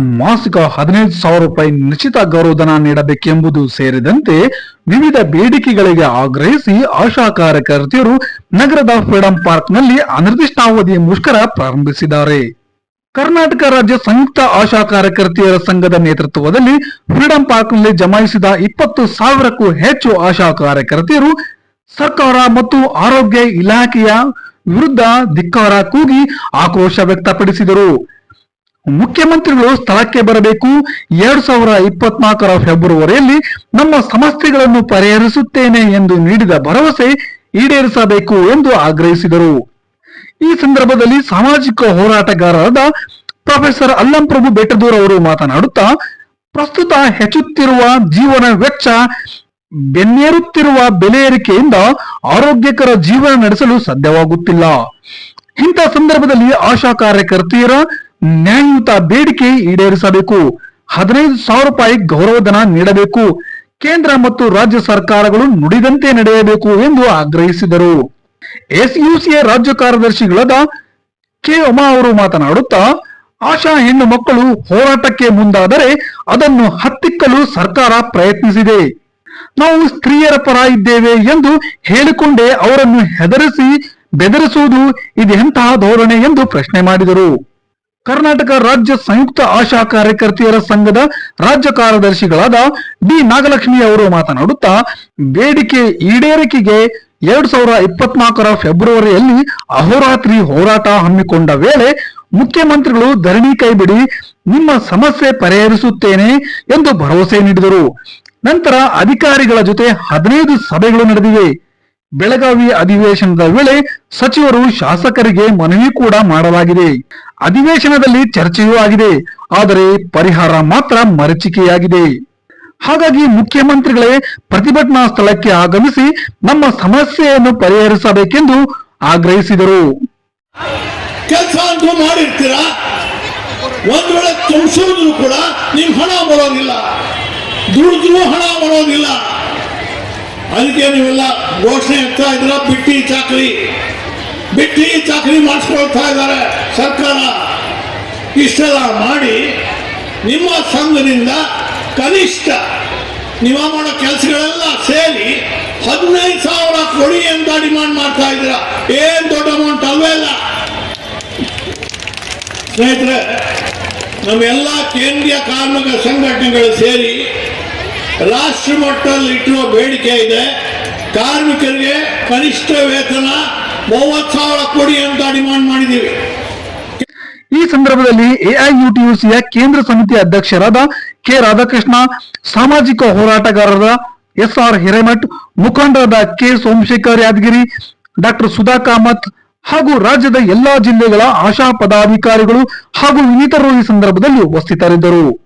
ಮಾಸಿಕ ಹದಿನೈದು ಸಾವಿರ ರೂಪಾಯಿ ನಿಶ್ಚಿತ ಗೌರವಧನ ನೀಡಬೇಕೆಂಬುದು ಸೇರಿದಂತೆ ವಿವಿಧ ಬೇಡಿಕೆಗಳಿಗೆ ಆಗ್ರಹಿಸಿ ಆಶಾ ಕಾರ್ಯಕರ್ತೆಯರು ನಗರದ ಫ್ರೀಡಂ ಪಾರ್ಕ್ನಲ್ಲಿ ಅನಿರ್ದಿಷ್ಟಾವಧಿ ಮುಷ್ಕರ ಪ್ರಾರಂಭಿಸಿದ್ದಾರೆ. ಕರ್ನಾಟಕ ರಾಜ್ಯ ಸಂಯುಕ್ತ ಆಶಾ ಕಾರ್ಯಕರ್ತೆಯರ ಸಂಘದ ನೇತೃತ್ವದಲ್ಲಿ ಫ್ರೀಡಂ ಪಾರ್ಕ್ನಲ್ಲಿ ಜಮಾಯಿಸಿದ ಇಪ್ಪತ್ತು ಸಾವಿರಕ್ಕೂ ಹೆಚ್ಚು ಆಶಾ ಕಾರ್ಯಕರ್ತೆಯರು ಸರ್ಕಾರ ಮತ್ತು ಆರೋಗ್ಯ ಇಲಾಖೆಯ ವಿರುದ್ಧ ಧಿಕ್ಕಾರ ಕೂಗಿ ಆಕ್ರೋಶ ವ್ಯಕ್ತಪಡಿಸಿದರು. ಮುಖ್ಯಮಂತ್ರಿಗಳು ಸ್ಥಳಕ್ಕೆ ಬರಬೇಕು. ಎರಡ್ ಸಾವಿರ ಇಪ್ಪತ್ನಾಲ್ಕರ ಫೆಬ್ರವರಿಯಲ್ಲಿ ನಮ್ಮ ಸಮಸ್ಯೆಗಳನ್ನು ಪರಿಹರಿಸುತ್ತೇನೆ ಎಂದು ನೀಡಿದ ಭರವಸೆ ಈಡೇರಿಸಬೇಕು ಎಂದು ಆಗ್ರಹಿಸಿದರು. ಈ ಸಂದರ್ಭದಲ್ಲಿ ಸಾಮಾಜಿಕ ಹೋರಾಟಗಾರರಾದ ಪ್ರೊಫೆಸರ್ ಅಲ್ಲಂಪ್ರಭು ಬೆಟ್ಟದೂರ್ ಅವರು ಮಾತನಾಡುತ್ತಾ, ಪ್ರಸ್ತುತ ಹೆಚ್ಚುತ್ತಿರುವ ಜೀವನ ವೆಚ್ಚ, ಬೆನ್ನೇರುತ್ತಿರುವ ಬೆಲೆ ಏರಿಕೆಯಿಂದ ಆರೋಗ್ಯಕರ ಜೀವನ ನಡೆಸಲು ಸಾಧ್ಯವಾಗುತ್ತಿಲ್ಲ. ಇಂಥ ಸಂದರ್ಭದಲ್ಲಿ ಆಶಾ ಕಾರ್ಯಕರ್ತೆಯರ ನ್ಯಾಯಯುತ ಬೇಡಿಕೆ ಈಡೇರಿಸಬೇಕು. ಹದಿನೈದು ಸಾವಿರ ರೂಪಾಯಿ ಗೌರವಧನ ನೀಡಬೇಕು. ಕೇಂದ್ರ ಮತ್ತು ರಾಜ್ಯ ಸರ್ಕಾರಗಳು ನುಡಿದಂತೆ ನಡೆಯಬೇಕು ಎಂದು ಆಗ್ರಹಿಸಿದರು. ಎಸ್ಯುಸಿಎ ರಾಜ್ಯ ಕಾರ್ಯದರ್ಶಿಗಳಾದ ಕೆ ಉಮಾ ಅವರು ಮಾತನಾಡುತ್ತಾ, ಆಶಾ ಹೆಣ್ಣು ಮಕ್ಕಳು ಹೋರಾಟಕ್ಕೆ ಮುಂದಾದರೆ ಅದನ್ನು ಹತ್ತಿಕ್ಕಲು ಸರ್ಕಾರ ಪ್ರಯತ್ನಿಸಿದೆ. ನಾವು ಸ್ತ್ರೀಯರ ಪರ ಇದ್ದೇವೆ ಎಂದು ಹೇಳಿಕೊಂಡೇ ಅವರನ್ನು ಹೆದರಿಸಿ ಬೆದರಿಸುವುದು ಇದೆಂತಹ ಧೋರಣೆ ಎಂದು ಪ್ರಶ್ನೆ ಮಾಡಿದರು. ಕರ್ನಾಟಕ ರಾಜ್ಯ ಸಂಯುಕ್ತ ಆಶಾ ಕಾರ್ಯಕರ್ತೆಯರ ಸಂಘದ ರಾಜ್ಯ ಕಾರ್ಯದರ್ಶಿಗಳಾದ ಡಿ ನಾಗಲಕ್ಷ್ಮಿ ಅವರು ಮಾತನಾಡುತ್ತಾ, ಬೇಡಿಕೆ ಈಡೇರಿಕೆಗೆ ಎರಡ್ ಸಾವಿರ ಇಪ್ಪತ್ನಾಲ್ಕರ ಫೆಬ್ರವರಿಯಲ್ಲಿ ಅಹೋರಾತ್ರಿ ಹೋರಾಟ ಹಮ್ಮಿಕೊಂಡ ವೇಳೆ ಮುಖ್ಯಮಂತ್ರಿಗಳು ಧರಣಿ ಕೈಬಿಡಿ, ನಿಮ್ಮ ಸಮಸ್ಯೆ ಪರಿಹರಿಸುತ್ತೇನೆ ಎಂದು ಭರವಸೆ ನೀಡಿದರು. ನಂತರ ಅಧಿಕಾರಿಗಳ ಜೊತೆ ಹದಿನೈದು ಸಭೆಗಳು ನಡೆದಿವೆ. ಬೆಳಗಾವಿ ಅಧಿವೇಶನದ ವೇಳೆ ಸಚಿವರು ಶಾಸಕರಿಗೆ ಮನವಿ ಕೂಡ ಮಾಡಲಾಗಿದೆ. ಅಧಿವೇಶನದಲ್ಲಿ ಚರ್ಚೆಯೂ ಆಗಿದೆ. ಆದರೆ ಪರಿಹಾರ ಮಾತ್ರ ಮರಚಿಕೆಯಾಗಿದೆ. ಹಾಗಾಗಿ ಮುಖ್ಯಮಂತ್ರಿಗಳೇ ಪ್ರತಿಭಟನಾ ಸ್ಥಳಕ್ಕೆ ಆಗಮಿಸಿ ನಮ್ಮ ಸಮಸ್ಯೆಯನ್ನು ಪರಿಹರಿಸಬೇಕೆಂದು ಆಗ್ರಹಿಸಿದರು. ಕೆಲಸ ಅಂತೂ ಮಾಡಿರ್ತೀರಾ? ಒಂದ್ ವೇಳೆ ತುಂಬಿಸಿದ್ರು ಕೂಡ ನಿಮ್ ಹಣ ಬರೋದಿಲ್ಲ ದುಡಿದ್ರು ಹಣ ಬರೋದಿಲ್ಲ ಅದಕ್ಕೆ ನೀವೆಲ್ಲ ಘೋಷಣೆ ಆಗ್ತಾ ಇದ್ರ ಬಿಟ್ಟಿ ಚಾಕರಿ. ಬಿಟ್ಟಿ ಚಾಕ್ರಿ ಮಾಡಿಸ್ಕೊಳ್ತಾ ಇದ್ದಾರೆ ಸರ್ಕಾರ. ಇಷ್ಟೆಲ್ಲ ಮಾಡಿ ನಿಮ್ಮ ಸಂಘದಿಂದ ಕನಿಷ್ಠ ನೀವು ಮಾಡೋ ಕೆಲಸಗಳೆಲ್ಲ ಸೇರಿ ಹದಿನೈದು ಸಾವಿರ ಕೊಡಿ ಅಂತ ಡಿಮಾಂಡ್ ಮಾಡ್ತಾ ಇದ್ದೀರಾ? ಏನ್ ದೊಡ್ಡ ಅಮೌಂಟ್ ಅಲ್ವೇ ಇಲ್ಲ. ಸ್ನೇಹಿತರೆ, ನಮ್ಮೆಲ್ಲ ಕೇಂದ್ರೀಯ ಕಾರ್ಮಿಕ ಸಂಘಟನೆಗಳು ಸೇರಿ ರಾಷ್ಟ್ರ ಮಟ್ಟದಲ್ಲಿ ಇಟ್ಟಿರುವ ಬೇಡಿಕೆ ಇದೆ. ಕಾರ್ಮಿಕರಿಗೆ ಕನಿಷ್ಠ ವೇತನ ಮೂವತ್ತು ಸಾವಿರ ಕೊಡಿ ಅಂತ ಡಿಮಾಂಡ್ ಮಾಡಿದ್ದೀವಿ. ಈ ಸಂದರ್ಭದಲ್ಲಿ ಎಐಯುಟಿಯುಸಿಯ ಕೇಂದ್ರ ಸಮಿತಿ ಅಧ್ಯಕ್ಷರಾದ ಕೆ ರಾಧಾಕೃಷ್ಣ, ಸಾಮಾಜಿಕ ಹೋರಾಟಗಾರರ ಎಸ್ ಆರ್ ಹಿರೇಮಠ್, ಮುಖಂಡರಾದ ಕೆ ಸೋಮಶೇಖರ್ ಯಾದಗಿರಿ, ಡಾಕ್ಟರ್ ಸುಧಾ ಕಾಮತ್ ಹಾಗೂ ರಾಜ್ಯದ ಎಲ್ಲಾ ಜಿಲ್ಲೆಗಳ ಆಶಾ ಪದಾಧಿಕಾರಿಗಳು ಹಾಗೂ ಇನ್ನಿತರರು ಈ ಸಂದರ್ಭದಲ್ಲಿ ಉಪಸ್ಥಿತರಿದ್ದರು.